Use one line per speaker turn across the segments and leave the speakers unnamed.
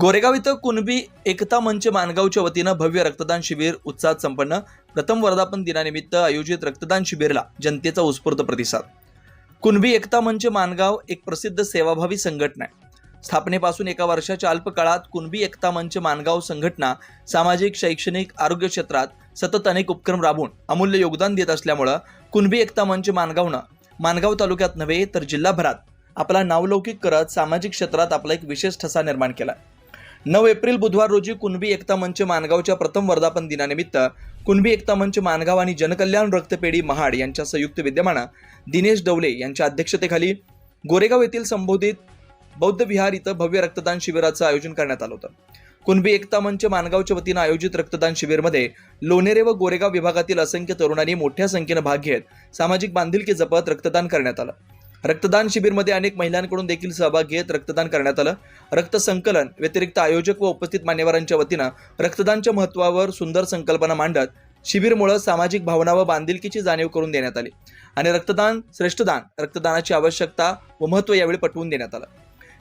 गोरेगाव इथं कुणबी एकता मंच मानगावच्या वतीनं भव्य रक्तदान शिबिर उत्साहात संपन्न. प्रथम वर्धापन दिनानिमित्त आयोजित रक्तदान शिबिरला जनतेचा उत्स्फूर्त प्रतिसाद. कुणबी एकता मंच मानगाव एक प्रसिद्ध सेवाभावी संघटना आहे. स्थापनेपासून एका वर्षाच्या अल्पकाळात कुणबी एकता मंच मानगाव संघटना सामाजिक शैक्षणिक आरोग्य क्षेत्रात सतत अनेक उपक्रम राबवून अमूल्य योगदान देत असल्यामुळं कुणबी एकता मंच मानगावनं मानगाव तालुक्यात नव्हे तर जिल्हाभरात आपला नावलौकिक करत सामाजिक क्षेत्रात आपला एक विशेष ठसा निर्माण केला नऊ एप्रिल बुधवार रोजी कुणबी एकता मंच मानगावच्या प्रथम वर्धापन दिनानिमित्त कुणबी एकता मंच मानगाव आणि जनकल्याण रक्तपेढी महाड यांच्या संयुक्त विद्यमानं दिनेश डवले यांच्या अध्यक्षतेखाली गोरेगाव येथील संबोधित बौद्ध विहार इथं भव्य रक्तदान शिबिराचं आयोजन करण्यात आलं होतं. कुणबी एकता मंच मानगावच्या वतीनं आयोजित रक्तदान शिबिरमध्ये लोणेरे व गोरेगाव विभागातील असंख्य तरुणांनी मोठ्या संख्येनं भाग घेत सामाजिक बांधिलकी जपत रक्तदान करण्यात आलं. रक्तदान शिबिरमध्ये अनेक महिलांकडून देखील सहभाग घेत रक्तदान करण्यात आलं. रक्त संकलन व्यतिरिक्त आयोजक व उपस्थित मान्यवरांच्या वतीनं रक्तदानच्या महत्त्वावर सुंदर संकल्पना मांडत शिबिरमुळे सामाजिक भावना व बांधिलकीची जाणीव करून देण्यात आली आणि रक्तदान श्रेष्ठदान रक्तदानाची आवश्यकता व महत्त्व यावेळी पटवून देण्यात आलं.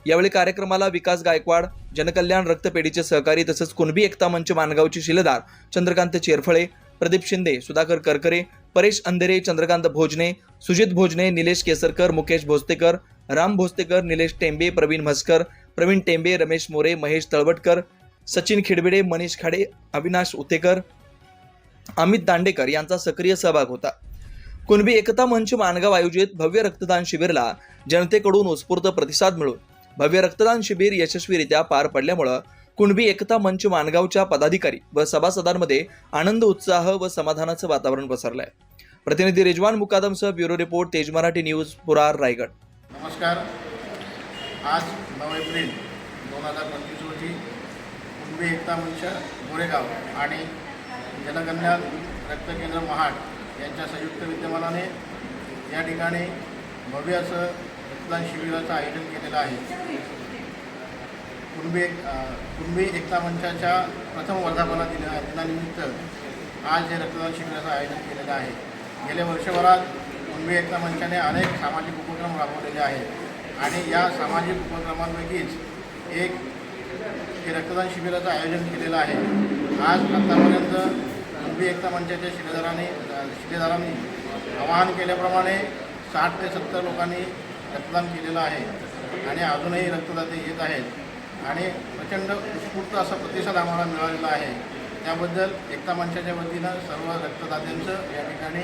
यावेळी कार्यक्रमाला विकास गायकवाड जनकल्याण रक्तपेढीचे सहकारी तसंच कुणबी एकता मंच मानगावचे शिलेदार चंद्रकांत चेरफळे प्रदीप शिंदे सुधाकर करकरे परेश अंधेरे चंद्रकांत भोजने सुजित भोजने निलेश केसरकर मुकेश भोसतेकर राम भोसतेकर निलेश टेंबे प्रवीण म्हसकर प्रवीण टेंबे रमेश मोरे महेश तळवटकर सचिन खिडबिडे मनीष खाडे अविनाश उतेकर अमित दांडेकर यांचा सक्रिय सहभाग होता. कुणबी एकता मंच मानगाव आयोजित भव्य रक्तदान शिबिरला जनतेकडून उत्स्फूर्त प्रतिसाद मिळून भव्य रक्तदान शिबिर यशस्वीरित्या पार पडल्यामुळं कुणबी एकता मंच मानगावच्या पदाधिकारी व सभासदांमध्ये आनंद उत्साह व समाधानाचं वातावरण पसरलं आहे प्रतिनिधी रिजवान मुकादमसह ब्युरो रिपोर्ट तेज मराठी न्यूज पुरार रायगड.
नमस्कार. आज नऊ एप्रिल दोन हजार पंचवीस रोजी कुणबी एकता मंच गोरेगाव आणि जनकल्याण रक्तकेंद्र महाड यांच्या संयुक्त विद्यमानाने या ठिकाणी भव्य असं रक्तदान शिबिराचं आयोजन केलेलं आहे. कुणबी एक कुणबी एकता मंचाच्या प्रथम वर्धापना दिना दिनानिमित्त आज हे रक्तदान शिबिराचं आयोजन केलेलं आहे. गेल्या वर्षभरात कुणबी एकता मंचाने अनेक सामाजिक उपक्रम राबवलेले आहेत आणि या सामाजिक उपक्रमांपैकीच एक हे रक्तदान शिबिराचं आयोजन केलेलं आहे. आज आत्तापर्यंत कुणबी एकता मंचाच्या शिलेदारांनी शिलेदारांनी आवाहन केल्याप्रमाणे साठ ते सत्तर लोकांनी रक्तदान केलेलं आहे आणि अजूनही रक्तदाते येत आहेत. आणि प्रचंड उत्स्फूर्त असा प्रतिसाद आम्हाला मिळालेला आहे. त्याबद्दल एकता मंचाच्या वतीनं सर्व रक्तदात्यांचं या ठिकाणी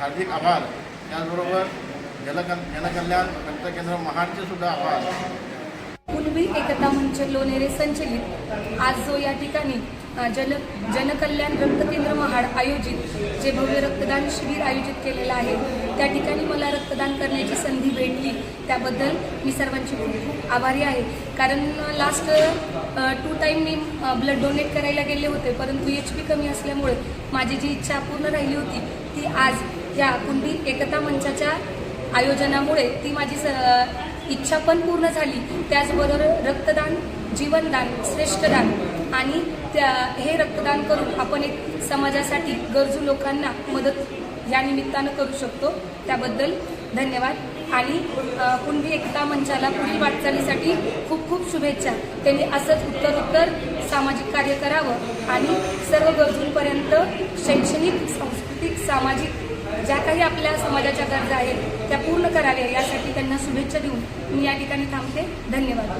हार्दिक आभार. त्याचबरोबर जनक जनकल्याण रक्तकेंद्र महाडचे सुद्धा आभार.
कुणबी एकता मंच लोणेरे संचलित. आज जो या ठिकाणी जन जनकल्याण रक्तकेंद्र महाड आयोजित जे भव्य रक्तदान शिबिर आयोजित केलेलं आहे त्या ठिकाणी मला रक्तदान करण्याची संधी भेटली. त्याबद्दल मी सर्वांची खूप खूप आभारी आहे. कारण लास्ट टू टाईम मी ब्लड डोनेट करायला गेले होते परंतु एच पी कमी असल्यामुळे माझी जी इच्छा पूर्ण राहिली होती ती आज या कुणबी एकता मंचाच्या आयोजनामुळे ती माझी स इच्छा पण पूर्ण झाली. त्याचबरोबर रक्तदान जीवनदान श्रेष्ठदान आणि त्या हे रक्तदान करून आपण एक समाजासाठी गरजू लोकांना मदत या निमित्तानं करू शकतो. त्याबद्दल धन्यवाद. आणि कुणबी एकता मंचाला पुढील वाटचालीसाठी खूप खूप शुभेच्छा. त्यांनी असंच उत्तरोत्तर सामाजिक कार्य करावं आणि सर्व गरजूंपर्यंत शैक्षणिक सांस्कृतिक सामाजिक ज्या काही आपल्या समाजाच्या गरजा आहेत त्या पूर्ण कराव्या यासाठी त्यांना शुभेच्छा देऊन मी या ठिकाणी थांबते. धन्यवाद.